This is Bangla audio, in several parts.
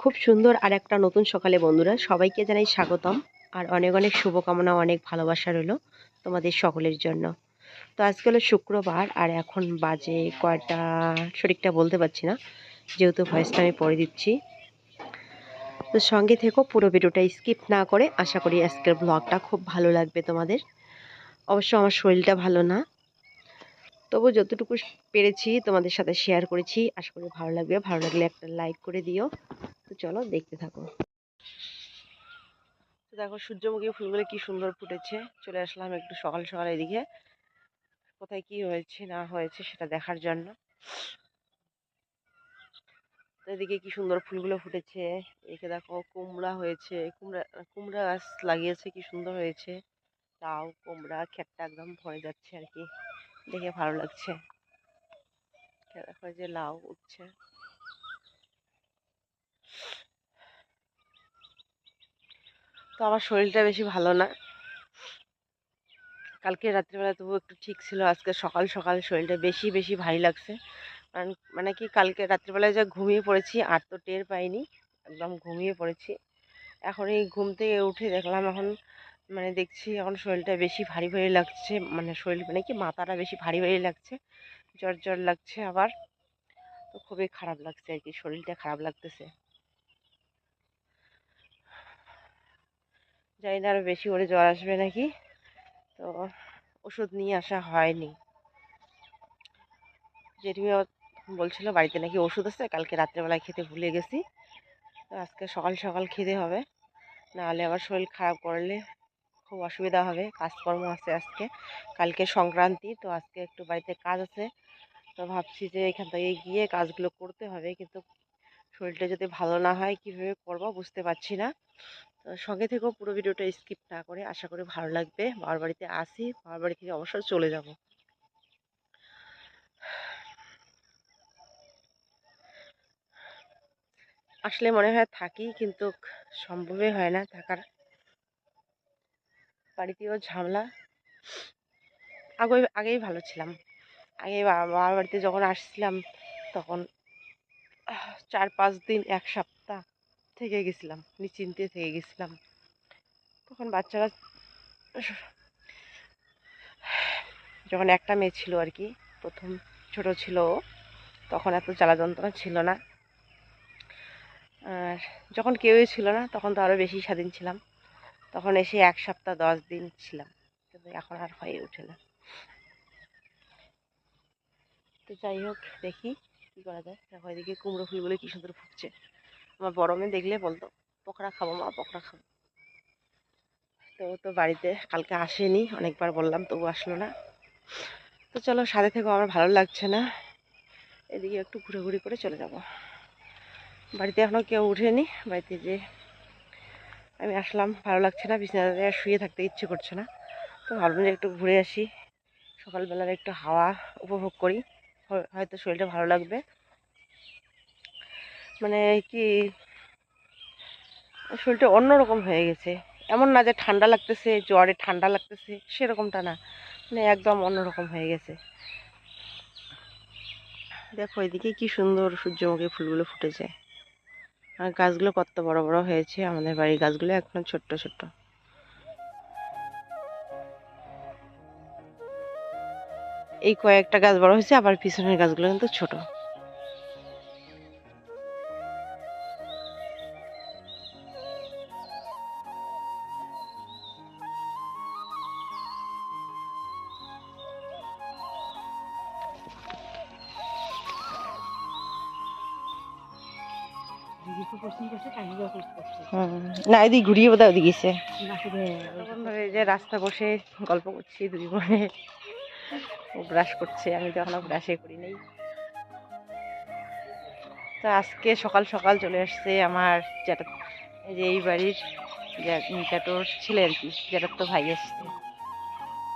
খুব সুন্দর আর একটা নতুন সকালে বন্ধুরা, সবাইকে জানাই স্বাগতম। আর অনেক অনেক শুভকামনা, অনেক ভালোবাসা রইল তোমাদের সকলের জন্য। তো আজকে হলো শুক্রবার আর এখন বাজে কয়টা, সঠিকটা বলতে পারছি না, যেহেতু ভয়েসটা আমি পরে দিচ্ছি। তো সঙ্গে থেকেও পুরো ভিডিওটা স্কিপ না করে আশা করি আজকের ব্লগটা খুব ভালো লাগবে তোমাদের। অবশ্য আমার শরীরটা ভালো না তবু যতটুকু পেরেছি তোমাদের সাথে শেয়ার করেছি। আশা করি ভালো লাগবে। ভালো লাগলে একটা লাইক করে দিও। তো চলো দেখতে থাকো। তো দেখো সূর্যমুখী ফুলগুলো কি সুন্দর ফুটেছে। চলে আসলাম একটু সকাল সকাল এদিকে। কোথায় কি হয়েছে, না হয়েছে সেটা দেখার জন্য। এদিকে কি সুন্দর ফুলগুলো ফুটেছে। এদিকে দেখো কুমড়া হয়েছে। কুমড়া কুমড়া গাছ লাগিয়েছে, কি সুন্দর হয়েছে। লাউ কুমড়া ক্ষেতটা একদম ভরে যাচ্ছে আর কি। দেখে ভালো লাগছে। দেখো যে লাউ উঠছে। তো আমার শরীরটা বেশি ভালো না। কালকে রাত্রিবেলা তবু একটু ঠিক ছিল, আজকে সকাল সকাল শরীরটা বেশি বেশি ভারী লাগছে। মানে কি কালকে রাত্রিবেলায় যা ঘুমিয়ে পড়েছি, আর তো টের পাইনি, একদম ঘুমিয়ে পড়েছি। এখন এই ঘুম থেকে উঠে দেখলাম এখন মানে দেখছি এখন শরীরটা বেশি ভারী ভারী লাগছে মানে শরীর মানে কি মাথাটা বেশি ভারী ভারী লাগছে, জ্বর জ্বর লাগছে আবার, তো খুবই খারাপ লাগছে আর কি, শরীরটা খারাপ লাগতেছে। জানি না আরও বেশি করে জ্বর আসবে নাকি, তো ওষুধ নিয়ে আসা হয়নি। জেঠিমা বলছিল বাড়িতে নাকি ওষুধ আছে, কালকে রাত্রেবেলায় খেতে ভুলে গেছি, তো আজকে সকাল সকাল খেতে হবে, নাহলে আবার শরীর খারাপ করলে খুব অসুবিধা হবে, কাজকর্ম আছে আজকে। কালকে সংক্রান্তি, তো আজকে একটু বাড়িতে কাজ আছে। তো ভাবছি যে এখান থেকে গিয়ে কাজগুলো করতে হবে, কিন্তু শরীরটা যদি ভালো না হয় কীভাবে করব বুঝতে পারছি না। তো সঙ্গে থেকেও পুরো ভিডিওটা স্কিপ না করে আশা করি ভালো লাগবে। বাবার বাড়িতে আসি বাবার বাড়ি থেকে অবশ্যই চলে যাব। আসলে মনে হয় থাকি, কিন্তু সম্ভবই হয় না থাকার। বাড়িতেও ঝামেলা। আগে আগেই ভালো ছিলাম। আগে বাবার বাড়িতে যখন আসছিলাম, তখন চার পাঁচ দিন, এক সপ্তাহ থেকে গেছিলাম, নিশ্চিন্তে থেকে গেছিলাম। তখন বাচ্চারা যখন একটা মেয়ে ছিল আর কি, প্রথম ছোট ছিল তখন এত জ্বালা যন্ত্রণা ছিল না। আর যখন কেউই ছিল না, তখন তো আরও বেশি স্বাধীন ছিলাম। তখন এসে এক সপ্তাহ দশ দিন ছিলাম। কিন্তু এখন আর হয়ে ওঠে না। তো যাই হোক, দেখি কী করা যায়। দেখো এদিকে কুমড়ো ফুলগুলো কী সুন্দর ফুটছে। আমার বড় মেয়ে দেখলে বলতো, পকোড়া খাব মা, পকোড়া খাব। তো তো বাড়িতে কালকে আসেনি, অনেকবার বললাম, তবু আসলো না। তো চলো, সাথে থেকেও আমার ভালো লাগছে না। এদিকে একটু ঘুরে ঘুরে করে চলে যাব। বাড়িতে এখনও কেউ উঠেনি, বাড়িতে যে আমি আসলাম, ভালো লাগছে না বিছানাতে শুয়ে থাকতে ইচ্ছে করছে না। তো ভাবলাম যে একটু ঘুরে আসি। সকালবেলার একটু হাওয়া উপভোগ করি হয়তো শরীরটা ভালো লাগবে। মানে কি, শরীরটা অন্যরকম হয়ে গেছে। এমন না যে ঠান্ডা লাগতেছে, জ্বরে ঠান্ডা লাগতেছে, সেরকমটা না। মানে একদম অন্যরকম হয়ে গেছে। দেখো এদিকে কি সুন্দর সূর্যমুখী ফুলগুলো ফুটেছে। আর গাছগুলো কত বড় বড় হয়েছে আমাদের বাড়ির গাছগুলো এখন ছোট্ট ছোট্ট। এই কয়েকটা গাছ বড় হয়েছে, আবার পিছনের গাছগুলো কিন্তু ছোট। না, এদিকে ঘুরিয়ে বোধ ওদিকে গেছে। যে রাস্তা বসে গল্প করছি, দুই বোনে। ও ব্রাশ করছে, আমি তো এখনও ব্রাশে করি নেই। তো আজকে সকাল সকাল চলে আসছে আমার যেটা এই যে এই বাড়ির জ্যাটোর ছেলে আর কি জ্যাটার তো ভাই আসছে।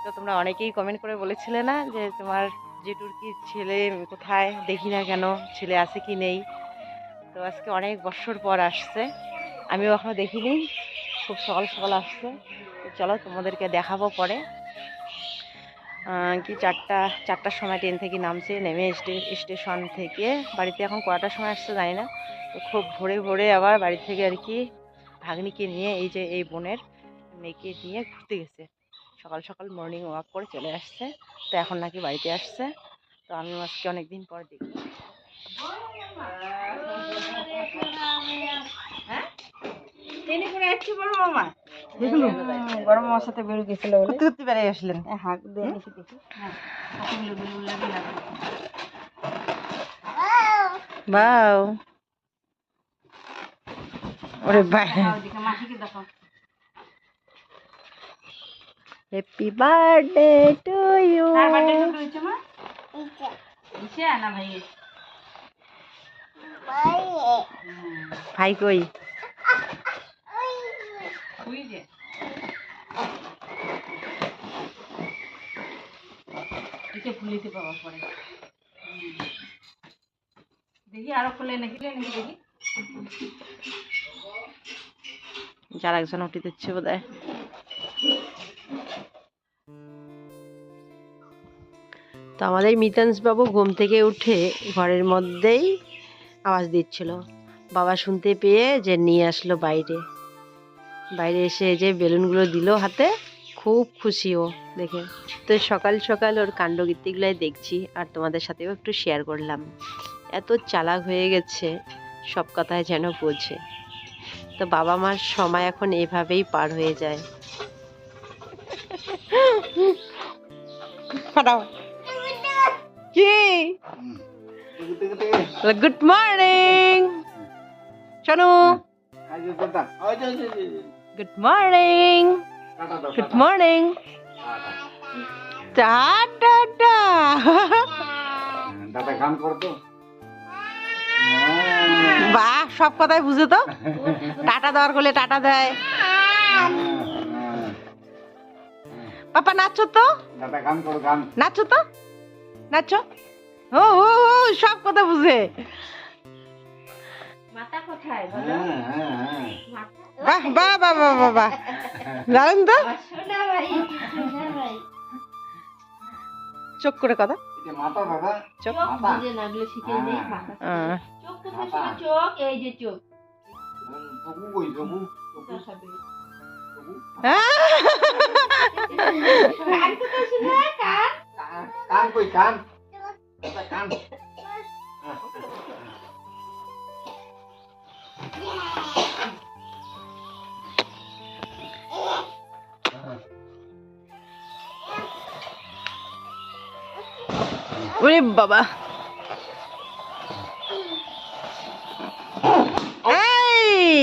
তো তোমরা অনেকেই কমেন্ট করে বলেছিলে না যে তোমার জেঠুর কি ছেলে কোথায়, দেখি না কেন, ছেলে আছে কি নেই। তো আজকে অনেক বছর পর আসছে। আমিও এখনও দেখিনি। খুব সকাল সকাল আসছে। চলো তোমাদেরকে দেখাবো পরে। কি চারটা, চারটার সময় ট্রেন থেকে নামছে, নেমে স্টে- স্টেশন থেকে। বাড়িতে এখন কটার সময় আসছে জানি না। তো খুব ভোরে ভোরে আবার বাড়ি থেকে আর কি ভাগ্নিকে নিয়ে এই যে এই বোনের মেয়েকে নিয়ে ঘুরতে গেছে। সকাল সকাল মর্নিং ওয়াক করে চলে আসছে। তো এখন নাকি বাড়িতে আসছে। তো আমি আজকে অনেকদিন পর দেখি। ট্রেনে করে আসছি বড় মামা। বড় মামার সাথে বেরো গেছিল আসলেন? হাঁক দিয়ে দেখি হ্যাঁ বাও। ওরে মাসিকে দেখো হ্যাপি বার্থডে টু ইউ কার বার্থডে কবে হয়েছে মা? ইসা না ভাই ভাই কই? তুই যে এটা ফুলিতে পরে। দেখি আরও খুলে নাকি নাকি দেখি। যার একজন উঠে দিচ্ছে বোধ তো আমাদের বাবু ঘুম থেকে উঠে ঘরের মধ্যেই আওয়াজ দিচ্ছিল। বাবা শুনতে পেয়ে যে নিয়ে আসলো বাইরে। বাইরে এসে যে বেলুনগুলো দিল হাতে খুব খুশি ও দেখে। তো সকাল সকাল ওর কাণ্ডকীর্তিগুলাই দেখছি আর তোমাদের সাথেও একটু শেয়ার করলাম। এত চালাক হয়ে গেছে সব কথায় যেন বোঝে। তো বাবা মার সময় এখন এভাবেই পার হয়ে যায়। কি? Good morning. শোনো। গুড মর্নিং গুড মর্নিং টাটা দাদা গান করতো? বাহ সব কথাই বুঝে তো। টাটা দেওয়ার করলে টাটা দেয়। পাপা নাচো তো। দাদা গান করো গান। নাচো তো? নাচো? ও ও ও, সব কথা বুঝে। মাথা কোথায় বলো? হ্যাঁ হ্যাঁ হ্যাঁ। বাহ বাহ বাহ বাহ বাহ বাহ। দারুণ তো? সোনা ভাই সোনা ভাই। চোখ করে কথা। এটা মাথা চোখ। চোখ বুঝে না ওগুলো শিখিয়ে মাথা চোখ কোথায় চোখ এই যে চোখ। তবু কই তবু? তবু? কান কোথায় কান? কান কান কই কান? কান? ওরে বাবা এই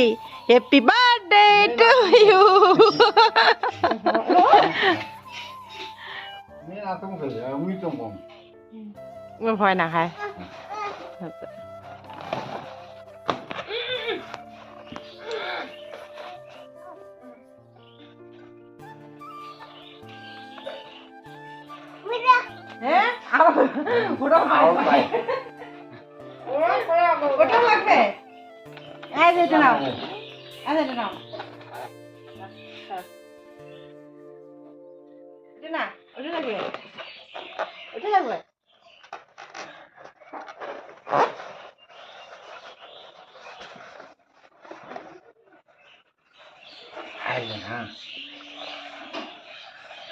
হ্যাপি বার্থডে টু ইউ আমি না তুমি কই আমি তো কম ভয় না খায় হ্যাঁ ওটাও ওটাও লাগবে। এই এটা নাও। এই এটা নাও। এটা না ওটা লাগবে। ওটা লাগবে। আইলে না।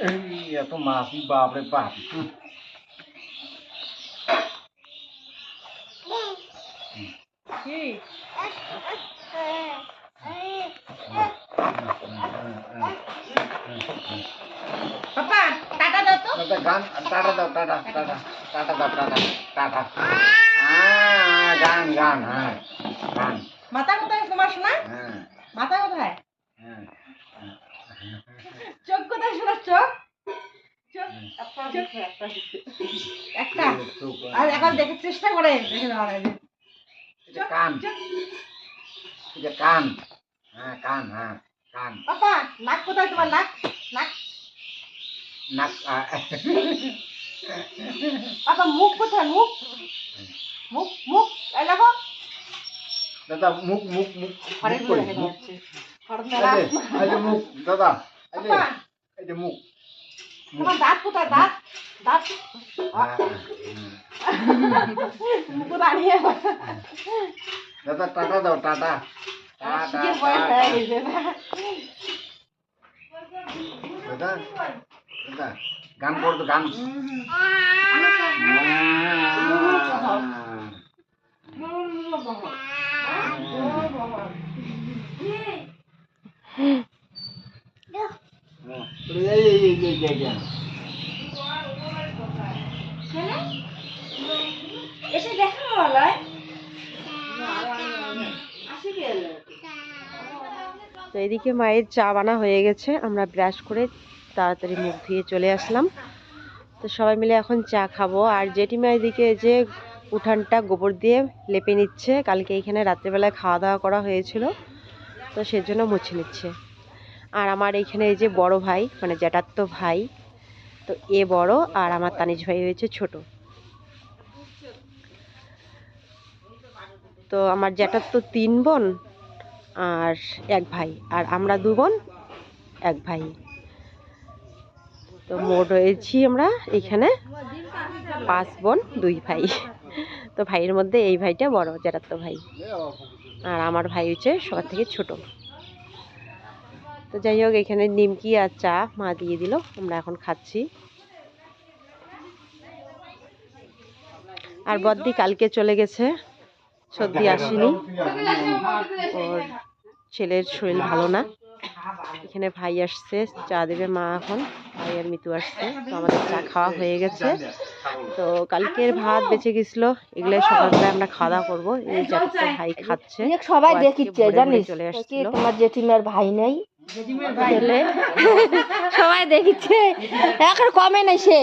এই এত মাছি বাপরে বাপ কি পাপা টাটা দাও তো দাদা গান টাটা টাটা টাটা টাটা দাও টাটা টাটা। হ্যাঁ গান গান হ্যাঁ গান। মাথা কোথায় তোমার শোনা? হ্যাঁ। মাথা কোথায়? হ্যাঁ চোখ কোথায় শোনা চোখ? চোখ চোখ। একটা। আর এখন দেখে চেষ্টা করে দেখে কান। কান। হ্যাঁ কান হ্যাঁ কান। পাপা নাক কোথায় তোমার? নাক নাক। নাক পাপা মুখ কোথায় মুখ মুখ মুখ এই দেখো দাদা মুখ মুখ মুখ ঘরের মুখগুলো কই? দেখা মুখ। যাচ্ছে ঘরের এই যে, এই যে মুখ দাদা এই যে পাপা এই যে মুখ তোমার দাঁত কোথায় দাঁত দাঁত হ্যাঁ, হুম। মুখে দাঁড়িয়ে দাদা টাটা দাও টাটা টাটা শীতের বয়স হয়ে গেছে না দাদা দাদা গান করতো গান। এসে দেখো বলয় তো এদিকে মায়ের চা বানা হয়ে গেছে আমরা ব্রাশ করে তাড়াতাড়ি মুখ ধুয়ে চলে আসলাম। তো সবাই মিলে এখন চা খাব। আর জেঠিমা এদিকে যে উঠানটা গোবর দিয়ে লেপে নিচ্ছে। কালকে এইখানে রাত্রেবেলায় খাওয়া দাওয়া করা হয়েছিল, তো সেজন্য মুছে নিচ্ছে। আর আমার এইখানে এই যে বড় ভাই মানে জ্যাঠাত্ত ভাই, তো এ বড় আর আমার তানিজ ভাই হয়েছে ছোট। তো আমার জ্যাঠার তো তিন বোন আর এক ভাই। আর আমরা দু বোন, এক ভাই। তো মোট হয়েছি আমরা এখানে পাঁচ বোন, দুই ভাই। তো ভাইয়ের মধ্যে এই ভাইটা বড় তো ভাই। আর আমার ভাই হচ্ছে সবার থেকে ছোট। তো যাই হোক, এখানে নিমকি আর চা মা দিয়ে দিল, আমরা এখন খাচ্ছি। আর বদ্দি কালকে চলে গেছে, সর্দি আসেনি। ওর ছেলের শরীর ভালো না। এখানে ভাই আসছে চা দেবে মা এখন ভাই আর মিতু আসছে তো আমাদের চা খাওয়া হয়ে গেছে। তো কালকের ভাত বেঁচে গেছিল এগুলো সকালবেলায় আমরা খাওয়া দাওয়া করব এই চারটে ভাই খাচ্ছে। সবাই দেখিচ্ছে জানিস? চলে কি আসছিল। তোমার জেঠিমার ভাই নাই। সবাই দেখিচ্ছে। এখন কমে নাই সে।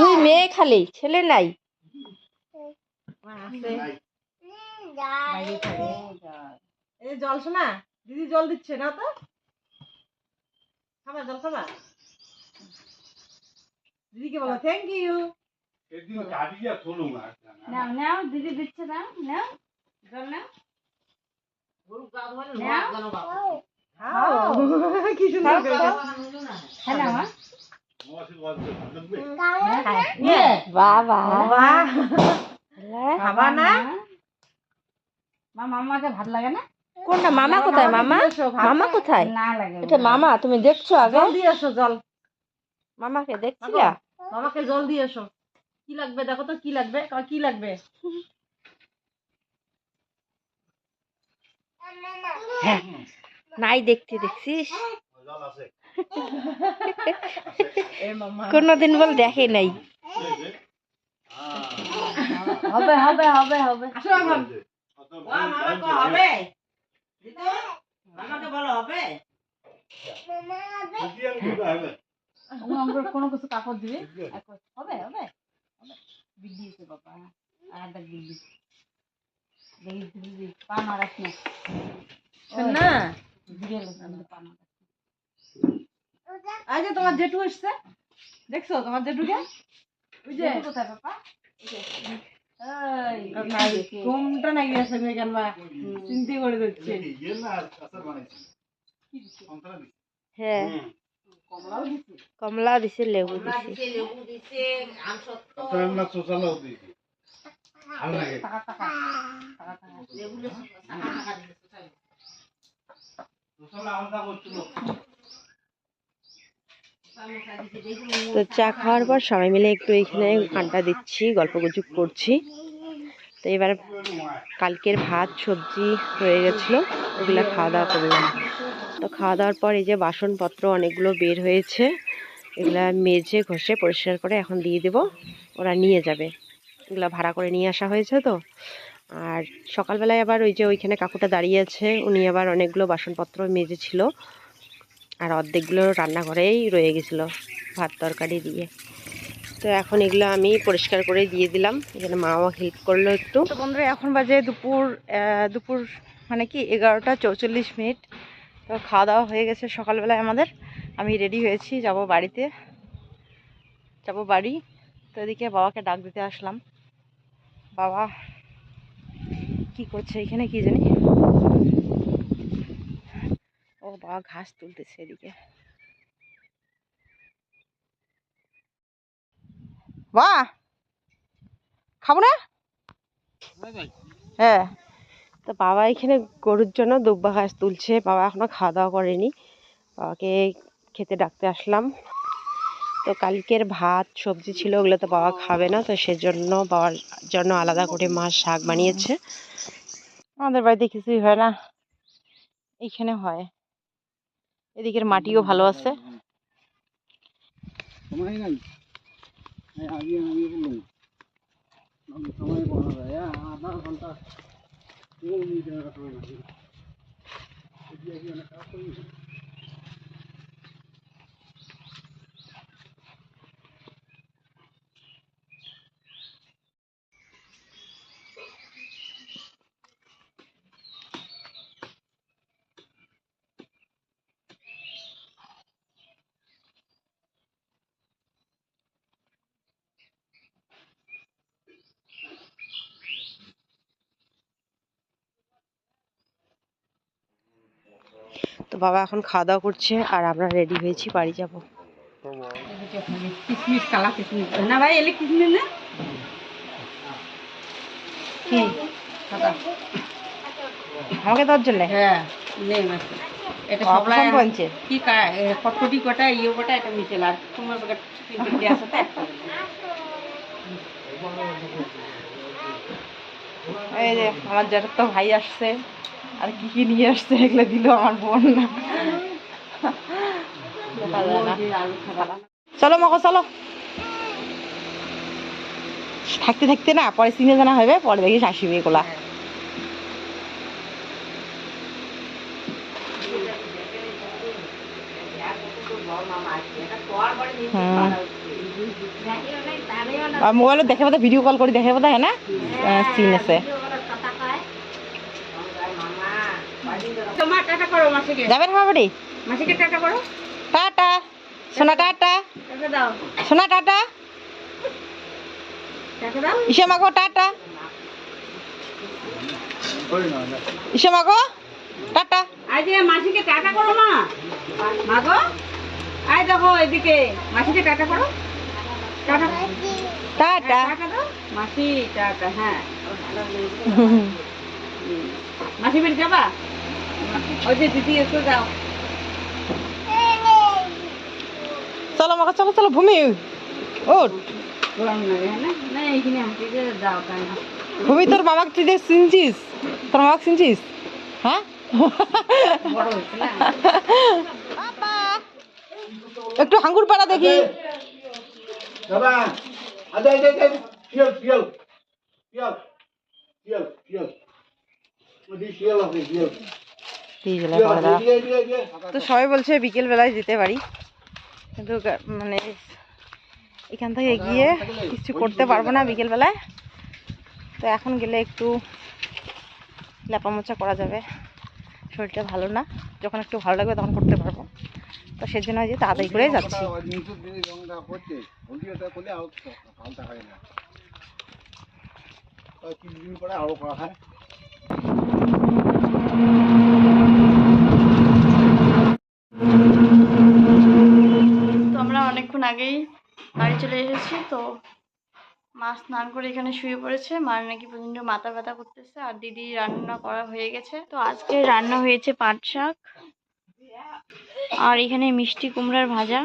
দুই মেয়ে খালি ছেলে নাই। এই জল শোনা দিদি জল দিচ্ছে না তো। খাবা জল খাবা দিদিকে বলো থ্যাংক ইউ নাও নাও দিদি দিচ্ছে নাও নাও। জল নাও। নাও। কি সুন্দর হ্যাঁ না বাবা। খাবা না। মামাকে ভাত লাগে না? কোনটা মামা কোথায় মামা? মামা কোথায়? না লাগে এটা মামা তুমি দেখছ আগে? জল দিয়ে এসো জল। মামাকে দেখছিলা? মামাকে জল দিয়ে এসো কি লাগবে দেখো তো কি লাগবে? কি লাগবে? নাই দেখতে দেখছিস? কোনোদিন বল দেখে নাই। হবে হবে হবে হবে। হবে? মামাকে বলো হবে? কোনো কিছু কাপড় দিবে? হবে হবে হবে। বাবা। আর দেখ বিদ্যি দেখি দিদি পা মারাস না না। ঘুরে এলো পা মারাস আজ তোমার জেঠু এসছে। দেখছ তোমার জেঠুকে? ওই যে কোথায় বাবা ঘুমটা নাকি আছে মেগান মা চিন্তা করে দিচ্ছে হ্যাঁ কমলা দিছে লেবু দিছে টাকা টাকা টাকা টাকা তো চা খাওয়ার পর সবাই মিলে একটু এখানে আড্ডা দিচ্ছি গল্প গুজব করছি। তো এবার কালকের ভাত, সবজি হয়ে গেছিল, ওগুলা খাওয়া দাওয়া করলাম। তো খাওয়া দাওয়ার পর এই যে বাসনপত্র অনেকগুলো বের হয়েছে, এগুলা মেজে, ঘষে, পরিষ্কার করে এখন দিয়ে দেব, ওরা নিয়ে যাবে। এগুলো ভাড়া করে নিয়ে আসা হয়েছে তো। আর সকালবেলায় আবার ওই যে ওইখানে কাকুটা দাঁড়িয়ে আছে, উনি আবার অনেকগুলো বাসনপত্র মেজেছিল আর অর্ধেকগুলো রান্নাঘরেই রয়ে গেছিল ভাত তরকারি দিয়ে। তো এখন এগুলো আমি পরিষ্কার করে দিয়ে দিলাম, এখানে মাও হেল্প করল একটু। তো বন্ধুরা, এখন বাজে দুপুর দুপুর মানে কি, এগারোটা চৌচল্লিশ মিনিট। তো খাওয়া দাওয়া হয়ে গেছে সকালবেলায় আমাদের। আমি রেডি হয়েছি, যাব বাড়িতে। যাব বাড়ি। তো এদিকে বাবাকে ডাক দিতে আসলাম। বাবা, কি করছে এখানে কি জানি? বাবা ঘাস তুলতেছে এদিকে। বাহ খাব না? হ্যাঁ তো বাবা এখানে গরুর জন্য দুব্বা ঘাস তুলছে। বাবা এখনও খাওয়া দাওয়া করেনি। বাবাকে খেতে ডাকতে আসলাম। তো কালকের ভাত সবজি ছিল ওগুলো তো বাবা খাবে না তো সেজন্য বাবার জন্য আলাদা করে মা শাক বানিয়েছে। আমাদের বাড়িতে কিছুই হয় না। এইখানে হয়। এদিকের মাটিও ভালো আছে। সময় নাই এই আগে আমি বললাম আমি সময় বলা যায় আধা ঘণ্টা দু মিনিটের সময় লাগে তো বাবা এখন খাওয়া দাওয়া করছে আর আমরা রেডি হয়েছি বাড়ি যাব। কিসমিস কালা কিসমিস না ভাই এলে কিসমিস না। কি? আমাকে হ্যাঁ নেই মাসে। এটা সবলাই বলছে কি কটকটি কটা ইয়ে কটা এটা মিশেল। আর তোমার প্যাকেট তিন তো একটা এই যে আমার যারা তো ভাই আসছে। আর কি কি নিয়ে আসছে এগুলো দিল আমার বোন। না চলো মকো চলো। থাকতে থাকতে না পরে চিনে জানা হবে পরে দেখিস আসিবে এগুলা আর মোবাইলত দেখে পাতা ভিডিও কল কৰি দেখে পাতা হ্যাঁ না? চিন আছে তোমার টাটা করো মাসিকে। যাবেন আমার বাড়ি মাসিকে টাটা করো টাটা। সোনা টাটা। টাটা দাও। সোনা টাটা। টাটা দাও। ইসে মাগো টাটা। ইসে মাগো টাটা। আই যে মাসিকে টাটা করো মা। মাগো আই দেখো এদিকে। মাসিকে টাটা করো টাটা। টাটা। টাটা দাও। মাসি টাটা। হ্যাঁ। মাসি বের যাবা? ওই দিদি এসে যাও। চলো মাগো চলো চলো ভূমি ওঠ। ভূমি তোর মামাক তুই দেখ চিনছিস? তোর মামাক চিনছিস? হ্যাঁ? একটু হাঙ্গুর পাড়া দেখি। বাবা আদে আদে আদে শিয়াল শিয়াল শিয়াল শিয়াল শিয়াল। তো সবাই বলছে বিকেল বেলায় যেতে পারি। কিন্তু মানে এখান থেকে গিয়ে কিছু করতে পারব না বিকেল বেলায়। তো এখন গেলে একটু লেপামোচা করা যাবে। শরীরটা ভালো না। যখন একটু ভালো লাগবে তখন করতে পারব। তো সেজন্য যে তাড়াতাড়ি করে যাচ্ছি। কিছুদিন পরে করা হয় তো আমরা অনেকক্ষণ আগেই বাড়ি চলে এসেছি, তো মা স্নান করে এখানে শুয়ে পড়েছে। মার নাকি প্রচণ্ড মাথা ব্যথা করতেছে আর দিদি রান্না করা হয়ে গেছে। তো আজকে রান্না হয়েছে পাট শাক আর এখানে মিষ্টি কুমড়ার ভাজা।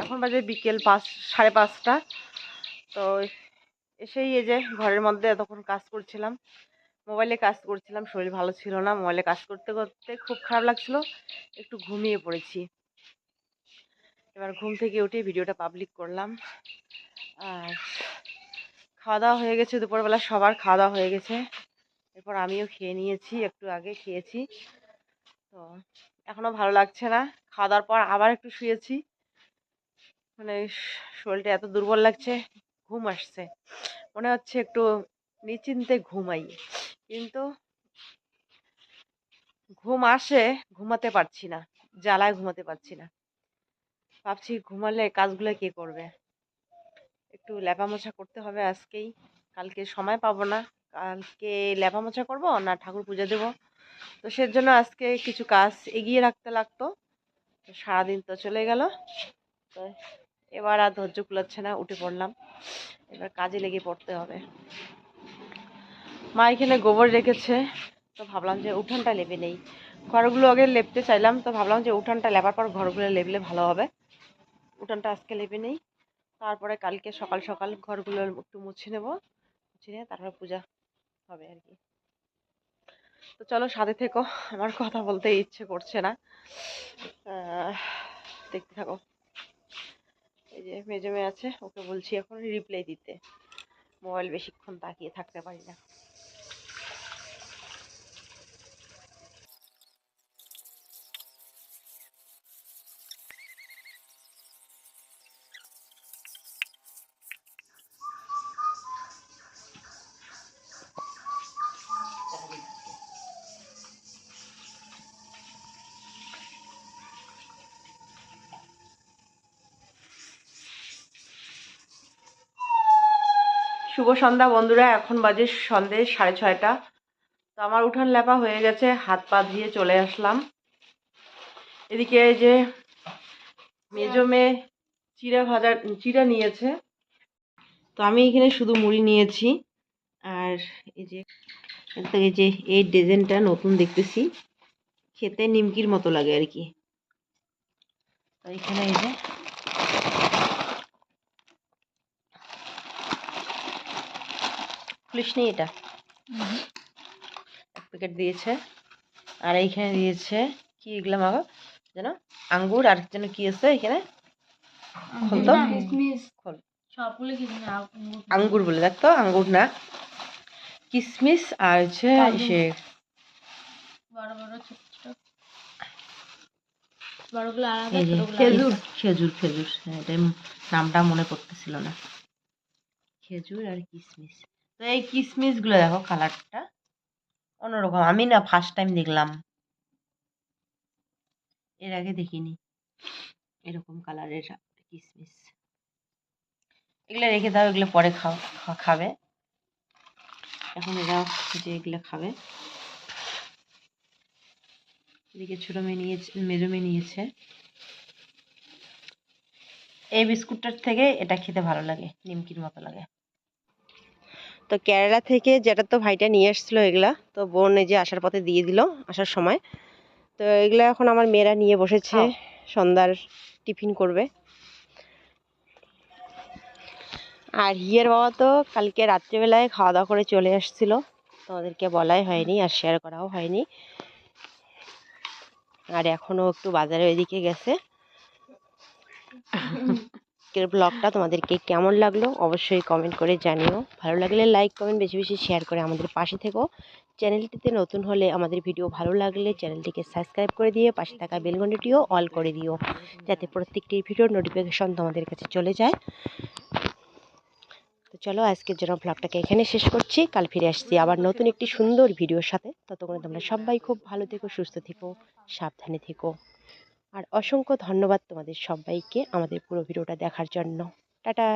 এখন বাজে বিকেল পাঁচ, সাড়ে পাঁচটা। তো এসেই এই যে ঘরের মধ্যে এতক্ষণ কাজ করছিলাম। মোবাইলে কাজ করছিলাম, শরীর ভালো ছিল না। মোবাইলে কাজ করতে করতে খুব খারাপ লাগছিল। একটু ঘুমিয়ে পড়েছি। এবার ঘুম থেকে উঠে ভিডিওটা পাবলিক করলাম। আর খাওয়া দাওয়া হয়ে গেছে, দুপুরবেলা সবার খাওয়া দাওয়া হয়ে গেছে। এরপর আমিও খেয়ে নিয়েছি, একটু আগে খেয়েছি। তো এখনও ভালো লাগছে না। খাওয়া দাওয়ার পর আবার একটু শুয়েছি। মানে শরীরটা এত দুর্বল লাগছে, ঘুম আসছে। মনে হচ্ছে একটু নিশ্চিন্তে ঘুমাই। কিন্তু ঘুম আসে, ঘুমাতে পারছি না, জ্বালায় ঘুমাতে পারছি না। ভাবছি ঘুমালে কাজগুলো কে করবে? একটু লেপা মোছা করতে হবে আজকেই। কালকে সময় পাবো না। কালকে লেপা মোছা করব না ঠাকুর পুজো দেবো। তো সেজন্য আজকে কিছু কাজ এগিয়ে রাখতে লাগতো। তো সারাদিন তো চলে গেল। তো এবার আর ধৈর্য কুলাচ্ছে না, উঠে পড়লাম। এবার কাজে লেগে পড়তে হবে। মা এখানে গোবর রেখেছে। তো ভাবলাম যে উঠানটা লেপে নেই। ঘরগুলো আগে লেপতে চাইলাম। তো ভাবলাম যে উঠানটা লেপার পর ঘরগুলো লেপলে ভালো হবে। উঠানটা আজকে লেপে নেই। তারপরে কালকে সকাল সকাল ঘরগুলো একটু মুছে নেব। মুছে নিয়ে তারপরে পূজা হবে আর কি। তো চলো সাথে থেকো, আমার কথা বলতে ইচ্ছে করছে না। দেখতে থাকো। এই যে মেজে মেয়ে আছে, ওকে বলছি এখন রিপ্লাই দিতে। মোবাইল বেশিক্ষণ তাকিয়ে থাকতে পারি না। শুভ সন্ধ্যা বন্ধুরা, এখন বাজে সন্ধে সাড়ে ছয়টা। তো আমার উঠান লেপা হয়ে গেছে, হাত পা ধুয়ে চলে আসলাম। এদিকে যে মেজো মেয়ে চিড়া ভাজা, চিড়া নিয়েছে। তো আমি এখানে শুধু মুড়ি নিয়েছি। আর এই যে এই যে, এই ডিজাইনটা নতুন দেখতেছি। খেতে নিমকির মতো লাগে আর কি। তো এখানে এই যে খুলিস নি এটা। এক প্যাকেট দিয়েছে আর এইখানে দিয়েছে কি এগুলো মাগো? যেন আঙ্গুর আর যেন কি আছে এখানে? খোল তো। খোল। আঙ্গুর। বলে দেখ তো আঙ্গুর না। কিসমিস আর হচ্ছে। সে খেজুর খেজুর খেজুর হ্যাঁ নামটা মনে পড়তেছিল না। খেজুর আর কিসমিস। তো এই কিসমিসগুলো দেখো কালারটা। অন্যরকম, আমি না ফার্স্ট টাইম দেখলাম। এর আগে দেখিনি। এরকম কালারের কিসমিস। এগুলো রেখে দাও, এগুলো পরে খাও খাবে। এখন এরা যে এগুলো খাবে। এদিকে ছোটো মেয়ে নিয়েছে, মেজো মেয়ে নিয়েছে। এই বিস্কুটটার থেকে এটা খেতে ভালো লাগে, নিমকির মতো লাগে। তো কেরালা থেকে যেটা তো ভাইটা নিয়ে এসেছিল এগুলা তো বোন এই যে আসার পথে দিয়ে দিল আসার সময়। তো এগুলা এখন আমার মেয়েরা নিয়ে বসেছে সন্ধ্যার টিফিন করবে। আর হিয়ের বাবা তো কালকে রাত্রিবেলায় খাওয়া দাওয়া করে চলে আসছিল তোমাদেরকে বলাই হয়নি আর শেয়ার করাও হয়নি। আর এখনও একটু বাজারে ওইদিকে গেছে। আজকের ব্লগটা তোমাদেরকে কেমন লাগল অবশ্যই কমেন্ট করে জানিও। ভালো লাগলে লাইক কমেন্ট বেশি বেশি শেয়ার করে আমাদের পাশে থেকো। চ্যানেলটিতে নতুন হলে আমাদের ভিডিও ভালো লাগলে চ্যানেলটিকে সাবস্ক্রাইব করে দিয়ে পাশে থাকা বেলঘণ্টাটিও অল করে দিও, যাতে প্রত্যেকটি ভিডিওর নোটিফিকেশন তোমাদের কাছে চলে যায়। তো চলো আজকের জন্য ব্লগটাকে এখানে শেষ করছি। কাল ফিরে আসছি আবার নতুন একটি সুন্দর ভিডিওর সাথে। ততক্ষণে তোমরা সবাই খুব ভালো থেকো, সুস্থ থেকো, সাবধানে থেকো। আর অসংখ্য ধন্যবাদ তোমাদের সবাইকে আমাদের পুরো ভিডিওটা দেখার জন্য। টাটা।